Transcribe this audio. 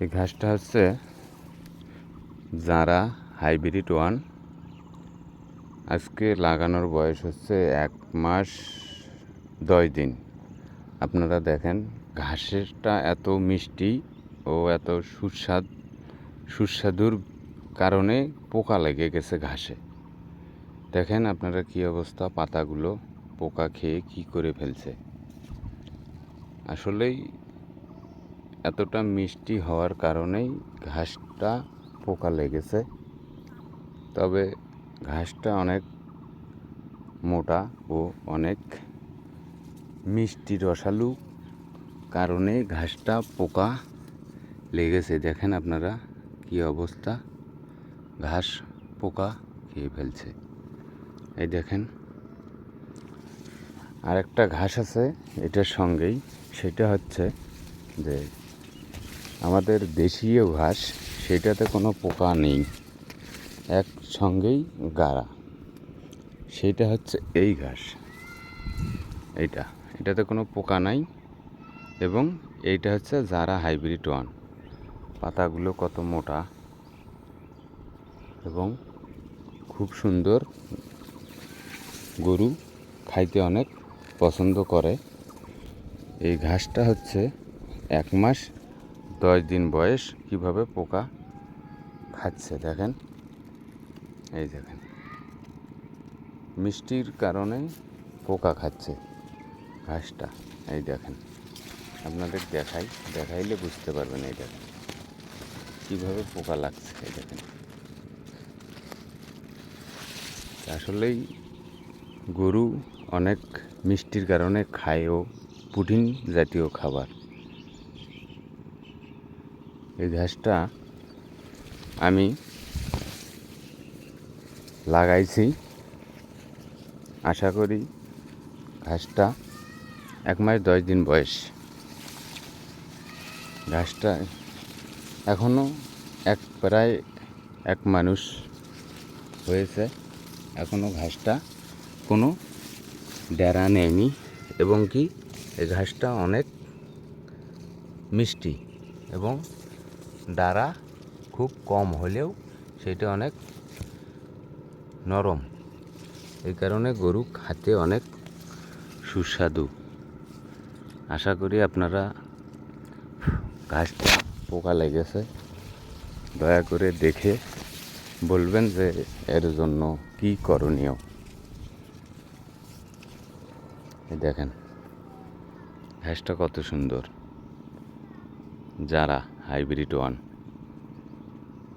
এই ঘাসটা হচ্ছে যারা হাইব্রিড ওয়ান। আজকে লাগানোর বয়স হচ্ছে এক মাস দশ দিন। আপনারা দেখেন, ঘাসেরটা এত মিষ্টি ও এত সুস্বাদ, সুস্বাদুর কারণে পোকা লেগে গেছে ঘাসে। দেখেন আপনারা কি অবস্থা, পাতাগুলো পোকা খেয়ে কি করে ফেলছে। আসলেই এতটা মিষ্টি হওয়ার কারণেই ঘাসটা পোকা লেগেছে। তবে ঘাসটা অনেক মোটা ও অনেক মিষ্টি রসালু কারণে ঘাসটা পোকা লেগেছে। দেখেন আপনারা কি অবস্থা। ঘাস পোকা খেয়ে ফেলছে। এই দেখেন। আরেকটা ঘাস আছে, এটার সঙ্গেই। সেটা হচ্ছে যে আমাদের দেশীয় ঘাস, সেটাতে কোনো পোকা নেই। এক সঙ্গেই গাড়া। সেটা হচ্ছে এই ঘাস। এইটা। এটাতে কোনো পোকা নাই এবং এইটা হচ্ছে যারা হাইব্রিড ওয়ান পাতাগুলো কত মোটা এবং খুব সুন্দর। গরু খাইতে অনেক পছন্দ করে। এই ঘাসটা হচ্ছে এক মাস দশ দিন বয়স কীভাবে পোকা খাচ্ছে দেখেন? এই দেখেন। মিষ্টির কারণে পোকা খাচ্ছে ঘাসটা। এই দেখেন। আপনাদের দেখাই, দেখাইলে বুঝতে পারবেন এই দেখেন। কীভাবে পোকা লাগছে এই দেখেন। আসলেই গরু অনেক মিষ্টির কারণে খায়ও প্রোটিন জাতীয় খাবার। এই ঘাসটা আমি লাগাইছি। আশা করি ঘাসটা এক মাস দশ দিন বয়স। ঘাসটা এখনও এক প্রায় এক মানুষ হয়েছে। এখনও ঘাসটা কোনো ডেরা নেয়নি এবং কি এই ঘাসটা অনেক মিষ্টি এবং ডারা খুব কম হলেও সেটা অনেক নরম। এই কারণে গরু খাতে অনেক সুস্বাদু। আশা করি আপনারা ঘাসটা পোকা লেগেছে। দয়া করে দেখে বলবেন যে এর জন্য কি করণীয়। দেখেন, ঘাসটা কত সুন্দর। যারা হাইব্রিড ওয়ান।